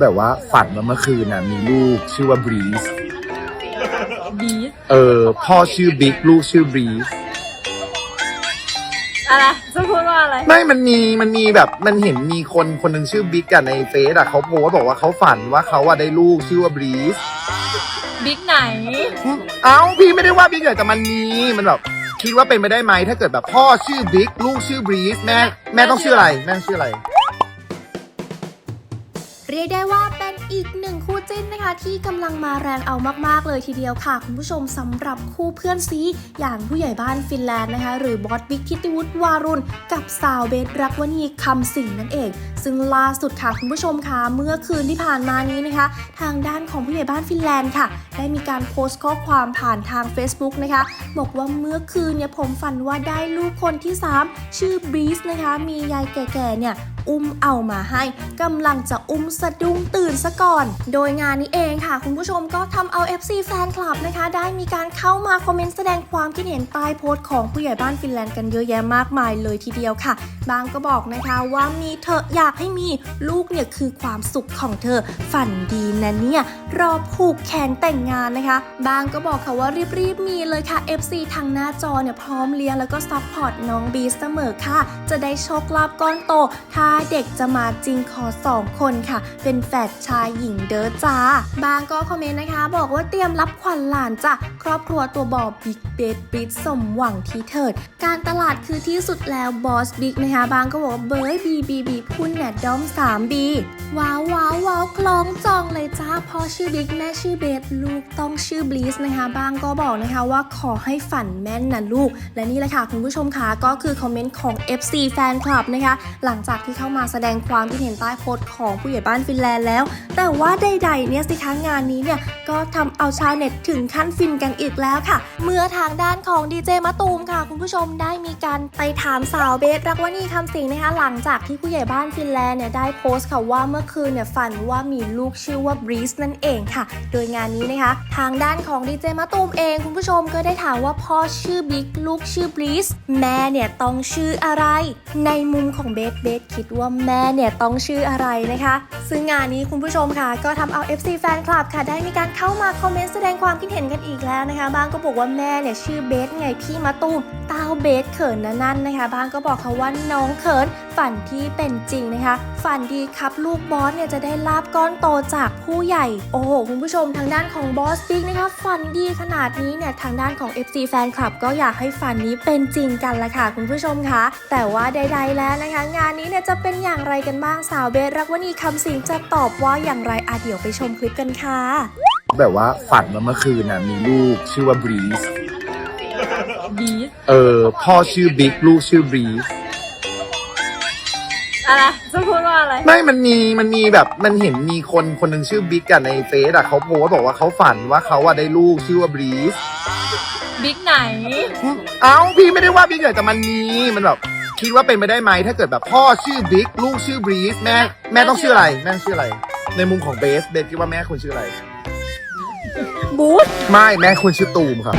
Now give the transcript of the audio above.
แบบว่าฝันว่าเมื่อคืนน่ะมีลูกชื่อว่าบรีสบีสเออ พ่อชื่อบิ๊กลูกชื่อบรีสอะไรจะพูดว่าอะไร ไม่มันมีมันมีแบบมันเห็นมีคนคนหนึ่งชื่อบิ๊กกันในเฟซอะเขาโพสต์บอกว่าเขาฝันว่าเขาอะได้ลูกชื่อว่าบรีสบิ๊กไหน เอ้าพี่ไม่ได้ว่าบิ๊กเลยแต่มันมีมันแบบคิดว่าเป็นไปได้ไหมถ้าเกิดแบบพ่อชื่อบิ๊กลูกชื่อบรีสแม่แม่ต้องชื่ออะไรแม่ต้องชื่ออะไร เรียกได้ว่าเป็นอีกหนึ่งคู่จิ้นนะคะที่กำลังมาแรงเอามากๆ เลยทีเดียวค่ะ คุณผู้ชมสำหรับคู่เพื่อนซีอย่างผู้ใหญ่บ้านฟินแลนด์นะคะ หรือบอสบิ๊กทิติวุฒิวารุณ กับสาวเบสรักวณีคำสิงนั่นเอง ซึ่งล่าสุดค่ะคุณผู้ชมคะเมื่อคืนที่ผ่านมานี้นะคะ ทางด้านของผู้ใหญ่บ้านฟินแลนด์ค่ะ ได้มีการโพสต์ข้อความผ่านทาง Facebook นะคะ บอกว่าเมื่อคืนเนี่ยผมฝันว่าได้ลูกคนที่ 3 ชื่อบรีสนะคะ มียายแก่ๆเนี่ยอุ้มเอามาให้กำลังจะอุ้มสะดุ้งตื่นซะก่อน โดยงานนี้เองค่ะ คุณผู้ชมก็ทำเอา FC แฟนคลับนะคะ ได้มีการเข้ามาคอมเมนต์แสดงความคิดเห็นใต้โพสต์ของผู้ใหญ่บ้านฟินแลนด์กันเยอะแยะมากมายเลยทีเดียวค่ะ บางก็บอกนะคะว่ามีเธอะอยากให้มีลูกเนี่ยคือความสุขของเธอ ฝันดีนะเนี่ย รอผูกแขนแต่งงานนะคะ บางก็บอกค่ะว่ารีบๆมีเลยค่ะ FC ทางหน้าจอเนี่ยพร้อมเลี้ยงแล้วก็ซัพพอร์ตน้องบีเสมอค่ะ จะได้โชคลาภก้อนโต ถ้าเด็กจะมาจริงขอสองคนค่ะ เป็นแฝดชายหญิงเด้อจ้า บางก็คอมเมนต์นะคะ บอกว่าเตรียมรับขวัญหลานจ้ะครอบครัวตัวบอบิ๊กเบดบริดสมหวังที่เถิด การตลาดคือที่สุดแล้วบอสบิ๊กนะคะบางก็บอกว่าเบย์บีบีบีพุ่นเนี่ยด้อม 3B ว้าวว้าวว้าวคล้องจองเลยจ้าพ่อชื่อบิ๊กแม่ชื่อเบสลูกต้องชื่อบลีสนะคะบางก็บอกนะคะว่าขอให้ฝันแม่นนะลูก และนี่แหละค่ะคุณผู้ชมคะก็คือคอมเมนต์ของ FC แฟนคลับนะคะ หลังจากที่เข้ามาแสดงความคิดเห็นใต้โพสต์ของผู้ใหญ่บ้านฟินแลนด์แล้ว แต่ว่าใดๆเนี่ยสิคะงานนี้เนี่ยก็ทำเอาชาวเน็ตถึงขั้นฟินกันอีกแล้วค่ะ เมื่อทางด้านของดีเจมะตูมค่ะ คุณผู้ชมได้มีการไปถามสาวเบสรักวณีคำสิงนะคะหลังจากที่ผู้ใหญ่บ้านฟินแลนด์เนี่ยได้โพสต์ค่ะว่าเมื่อคืนเนี่ยฝันว่ามีลูกชื่อว่าบรีสนั่นเองค่ะ โดยงานนี้นะคะ ทางด้านของดีเจมะตูมเองคุณผู้ชมก็ได้ถามว่าพ่อชื่อบิ๊กลูกชื่อบรีสแม่เนี่ยต้องชื่ออะไร ในมุมของเบสเบสคิดว่าแม่เนี่ยต้องชื่ออะไรนะคะ ซึ่งงานนี้คุณผู้ชมค่ะ ก็ทำเอา FC แฟนคลับค่ะได้มีการเข้ามาคอมเมนต์แสดงความคิดเห็นกันอีกแล้วนะคะ บางก็บอกว่าแม่เนี่ยชื่อเบสไงพี่มะตูมเต้าเบสเขินนะนั่นนะคะ บางก็บอกเขาว่าน้องเขินฝันที่เป็นจริงนะคะ ฝันดีครับลูกบอสเนี่ยจะได้ลาบก้อนโตจากผู้ใหญ่ โอ้โห คุณผู้ชมทางด้านของบอสบิ๊กนะคะฝันดีขนาดนี้เนี่ยทางด้านของ FC แฟนคลับก็อยากให้ฝันนี้เป็นจริงกันละค่ะคุณผู้ชมคะ แต่ว่าใดๆแล้วนะคะ งานนี้เนี่ยจะเป็นอย่างไรกันบ้างสาวเบสรักวณีคำสิงจะตอบว่าอย่างไรอะเดี๋ยวไปชมคลิปกันค่ะ แบบว่าฝันว่าเมื่อคืนน่ะมีลูกชื่อว่าบรีสบีสเออพ่อชื่อบิ๊กลูกชื่อบรีส อะไรจะพูดว่าอะไร ไม่ มันมี มันมีแบบ มันเห็นมีคนคนหนึ่งชื่อบิ๊กกันในเฟซอะเขาโพสต์บอกว่าเขาฝันว่าเขาอะได้ลูกชื่อว่าบรีสบิ๊กไหน เอ้าพี่ไม่ได้ว่าบิ๊กเลยแต่มันมี มันแบบคิดว่าเป็นไปได้ไหมถ้าเกิดแบบพ่อชื่อบิ๊กลูกชื่อบรีสแม่แม่ต้องชื่ออะไรแม่ต้องชื่ออะไร ในมุมของเบสเบสคิดว่าแม่ควรชื่ออะไร บูธไม่แม่ควรชื่อตูมครับ